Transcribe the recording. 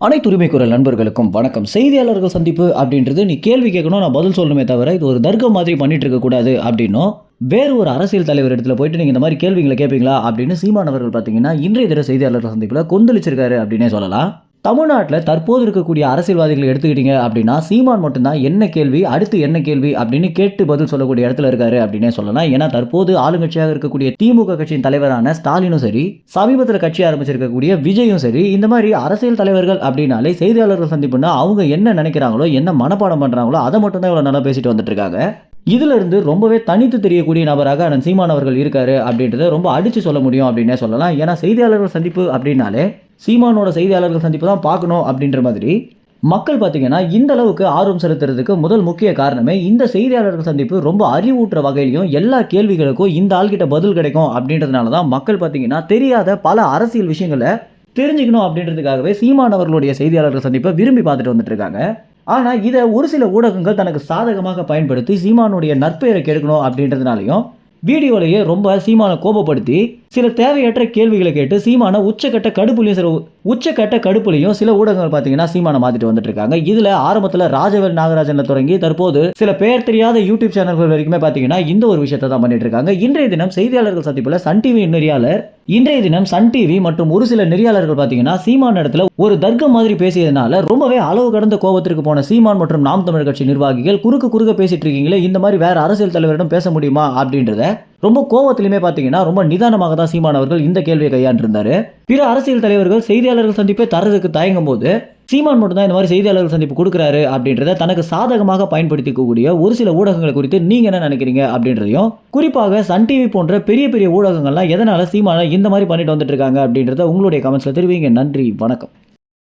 அனைத்து உரிமை குரல் நண்பர்களுக்கும் வணக்கம். செய்தியாளர்கள் சந்திப்பு அப்படின்றது நீ கேள்வி கேட்கணும் நான் பதில் சொல்லணுமே தவிர இது ஒரு தர்க்கம் மாதிரி பண்ணிட்டு இருக்க கூடாது அப்படின்னும் வேறு ஒரு அரசியல் தலைவர் இடத்துல போயிட்டு நீங்கள் இந்த மாதிரி கேள்விகளை கேட்பீங்களா அப்படின்னு சீமானவர்கள் பார்த்தீங்கன்னா இன்றைய தின செய்தியாளர்கள் சந்திப்பில் கொந்தளிச்சிருக்காரு அப்படின்னே சொல்லலாம். தமிழ்நாட்டில் தற்போது இருக்கக்கூடிய அரசியல்வாதிகளை எடுத்துக்கிட்டீங்க அப்படின்னா சீமான் மட்டும்தான் என்ன கேள்வி அடுத்து என்ன கேள்வி அப்படின்னு கேட்டு பதில் சொல்லக்கூடிய இடத்துல இருக்காரு அப்படின்னே சொல்லலாம். ஏன்னா தற்போது ஆளுங்கட்சியாக இருக்கக்கூடிய திமுக கட்சியின் தலைவரான ஸ்டாலினும் சரி சமீபத்தில் கட்சி ஆரம்பிச்சிருக்கக்கூடிய விஜயும் சரி இந்த மாதிரி அரசியல் தலைவர்கள் அப்படின்னாலே செய்தியாளர்கள் சந்திப்புன்னா அவங்க என்ன நினைக்கிறாங்களோ என்ன மனப்பாடம் பண்ணுறாங்களோ அதை மட்டும்தான் இவ்வளோ நல்லா பேசிட்டு வந்துட்டு இருக்காங்க இதிலிருந்து ரொம்பவே தனித்து தெரியக்கூடிய நபராக அண்ணன் சீமான் அவர்கள் இருக்காரு அப்படின்றத ரொம்ப அடிச்சு சொல்ல முடியும் அப்படின்னே சொல்லலாம். ஏன்னா செய்தியாளர்கள் சந்திப்பு அப்படின்னாலே சீமானோட செய்தியாளர்கள் சந்திப்பு தான் பார்க்கணும் அப்படின்ற மாதிரி மக்கள் பார்த்தீங்கன்னா இந்த அளவுக்கு ஆர்வம் செலுத்துறதுக்கு முதல் முக்கிய காரணமே இந்த செய்தியாளர்கள் சந்திப்பு ரொம்ப அறிவூட்டுற வகையிலையும் எல்லா கேள்விகளுக்கும் இந்த ஆள்கிட்ட பதில் கிடைக்கும் அப்படின்றதுனால தான் மக்கள் பார்த்தீங்கன்னா தெரியாத பல அரசியல் விஷயங்களை தெரிஞ்சுக்கணும் அப்படின்றதுக்காகவே சீமானவர்களுடைய செய்தியாளர்கள் சந்திப்பை விரும்பி பார்த்துட்டு வந்துட்டு இருக்காங்க. ஆனால் இதை ஒரு சில ஊடகங்கள் தனக்கு சாதகமாக பயன்படுத்தி சீமானுடைய நற்பெயரை கெடுக்கணும் அப்படின்றதுனாலையும் வீடியோலையே ரொம்ப சீமானை கோபப்படுத்தி சில தேவையற்ற கேள்விகளை கேட்டு சீமானை உச்சக்கட்ட கடுப்புலையும் சில உச்சக்கட்ட கடுப்புலையும் சில ஊடகங்கள் பார்த்தீங்கன்னா சீமானை மாத்திட்டு வந்துட்டு இருக்காங்க. இதுல ஆரம்பத்தில் ராஜவேல் நாகராஜன்ல தொடங்கி தற்போது சில பெயர் தெரியாத யூடியூப் சேனல்கள் வரைக்குமே பார்த்தீங்கன்னா இந்த ஒரு விஷயத்தை தான் பண்ணிட்டு இருக்காங்க. இன்றைய தினம் செய்தியாளர்கள் சந்திப்பில் சன் டிவி நெறியாளர் இன்றைய தினம் சன் டிவி மற்றும் ஒரு சில நெறியாளர்கள் பார்த்தீங்கன்னா சீமான் இடத்துல ஒரு தர்க்கம் மாதிரி பேசியதுனால ரொம்பவே அளவு கடந்த கோபத்திற்கு போன சீமான் மற்றும் நாம் தமிழ் கட்சி நிர்வாகிகள் குறுக்கு குறுக்க பேசிட்டு இருக்கீங்களே இந்த மாதிரி வேற அரசியல் தலைவரிடம் பேச முடியுமா அப்படின்றத ரொம்ப கோவத்திலுமே பார்த்தீங்கன்னா ரொம்ப நிதானமாக தான் சீமான் அவர்கள் இந்த கேள்வியை கையாண்டிருந்தாரு. பிற அரசியல் தலைவர்கள் செய்தியாளர்கள் சந்திப்பை தரதுக்கு தயங்கும் போது சீமான் மட்டும்தான் இந்த மாதிரி செய்தியாளர்கள் சந்திப்பு கொடுக்குறாரு அப்படின்றத தனக்கு சாதகமாக பயன்படுத்திக்கக்கூடிய ஒரு சில ஊடகங்கள் குறித்து நீங்க என்ன நினைக்கிறீங்க அப்படின்றதையும் குறிப்பாக சன் டிவி போன்ற பெரிய பெரிய ஊடகங்கள்லாம் எதனால சீமானை இந்த மாதிரி பண்ணிட்டு வந்துட்டு இருக்காங்க அப்படின்றத உங்களுடைய கமெண்ட்ஸில் தெரிவிங்க. நன்றி வணக்கம்.